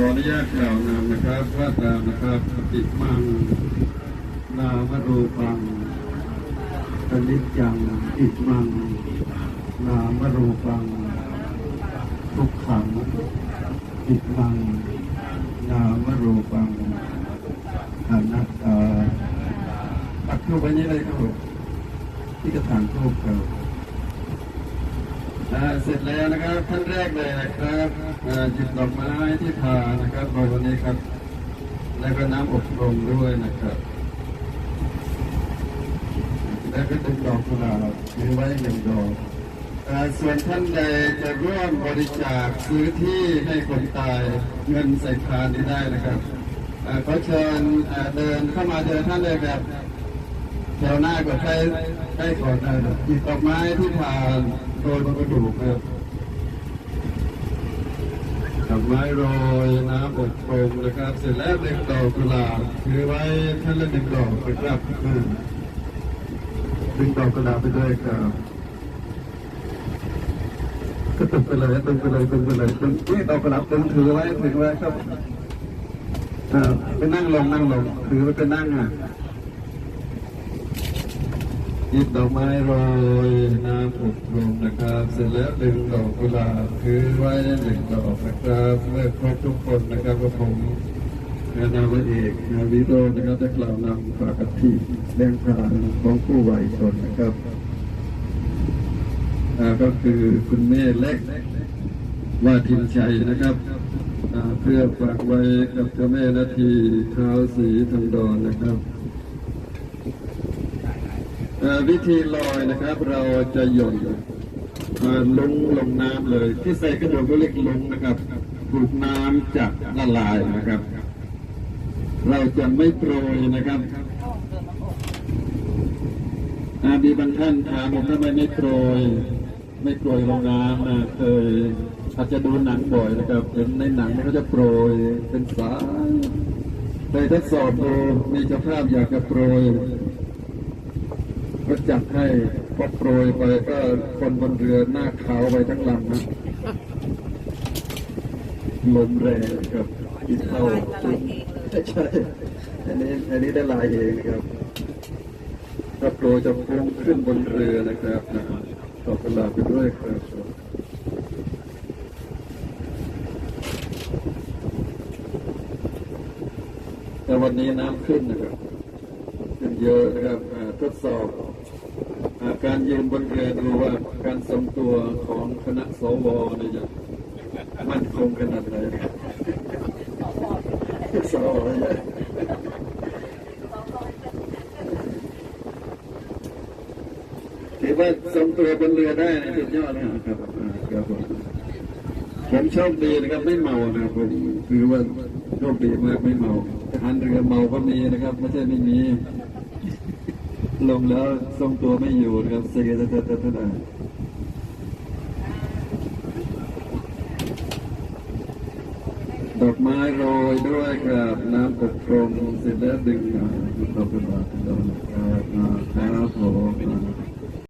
ออนุญาตกล่าวนามนะครับว่าตามนะครับอิมัง นามรูปังอนิจจังอิมัง นามรูปัง ทุกขังอิมัง นามรูปังอนัตตาตักทูปไว้นี้เลยครับผมที่กระถางทูปครับอ่าเสร็จแล้วนะครับท่านแรกเลยนะครับ อ่าหยิบดอกไม้ที่ทานะครับโดยวันนี้ครับ แล้วก็น้ำอบรมด้วยนะครับ แล้วก็เป็นดอกกุหลาบถือไว้หนึ่งดอกส่วนท่านใดจะร่วมบริจาคซื้อที่ให้คนตายเงินใส่คานนี้ได้นะครับอ่าขอเชิญเดินเข้ามาเจอท่านเลยแบบแถวหน้าก็ใช้ใช้ก่อนได้หยิบดอกไม้ที่ผ่านโดยบนกระดูกครับ ดอกไม้โรยน้ำอบรมนะครับ เสร็จแล้วเด็กดอกกุหลาบถือไว้ท่านละหนึ่งดอกนะครับอืมดึงดอกกุหลาบไปด้วยครับก็ตึงไปเลยตึงไปเลยตึงไปเลยตึงนี่ดอกกุหลาบตึงถือไว้ถือไว้ครับอ่าไปนั่งลงนั่งลงถือไว้ไปนั่งอะ ยิบดอกไม้โรยน้ำอบรมนะครับ เสร็จแล้วดึงดอกกุหลาบถือไว้หนึ่งดอกนะครับเมื่อครบทุกคนนะครับก็ผมนามเอกนาวิโรจน์นะครับจะกล่าวนำฝากกะทิแดงพานของผู้ไหวชนนะครับก็คือคุณแม่เล็กว่าทินชัยนะครับเพื่อฝากไว้กับเจ้าแม่นาทีเท้าสีทองดอนนะครับ วิธีลอยนะครับ เราจะหย่อนลงลงน้ำเลย ที่ใส่กระโดดก็เรียกลงนะครับถูกน้ำจับละลายนะครับ เราจะไม่โปรยนะครับอามีบางท่านถามผมทำไมไม่โปรย ไม่โปรยลงน้ำนะเคยอาจจะดูหนังบ่อยนะครับเห็นในหนังเขาจะโปรยเป็นสายเคยทดสอบดูมีเจ้าภาพอยากจะโปรย ก็จับให้พอโปรยไปก็คนบนเรือหน้าขาวไปทั้งลำนะลมแรงครับกินเข้าใช่อันนี้อันนี้ได้ลายเองนะครับถ้าโปรยจะพุ่งขึ้นบนเรือนะครับนะตอกกระลาไปด้วยครับแต่วันนี้น้ำขึ้นนะครับขึ้นเยอะนะครับอ่าทดสอบอา การยืนบนเรือดูว่าการทรงตัวของคณะสวเนี่ยจะมั่นคงขนาดไหนสวเนี่ยถือว่าทรงตัวบนเรือได้นะสุดยอดนะครับครับผมผมโชคดีนะครับไม่เมานะครับผมคือว่าโชคดีมากไม่เมาทหารเรือเมาก็มีนะครับ ไม่ใช่ไม่มี ลงแล้วทรงตัวไม่อยู่นะครับเสียแต่แต่แต่แต่ดอกไม้โรยด้วยครับน้ำปกครมเสร็จแล้วดึงมาตกกระบาดดอกครับครับผม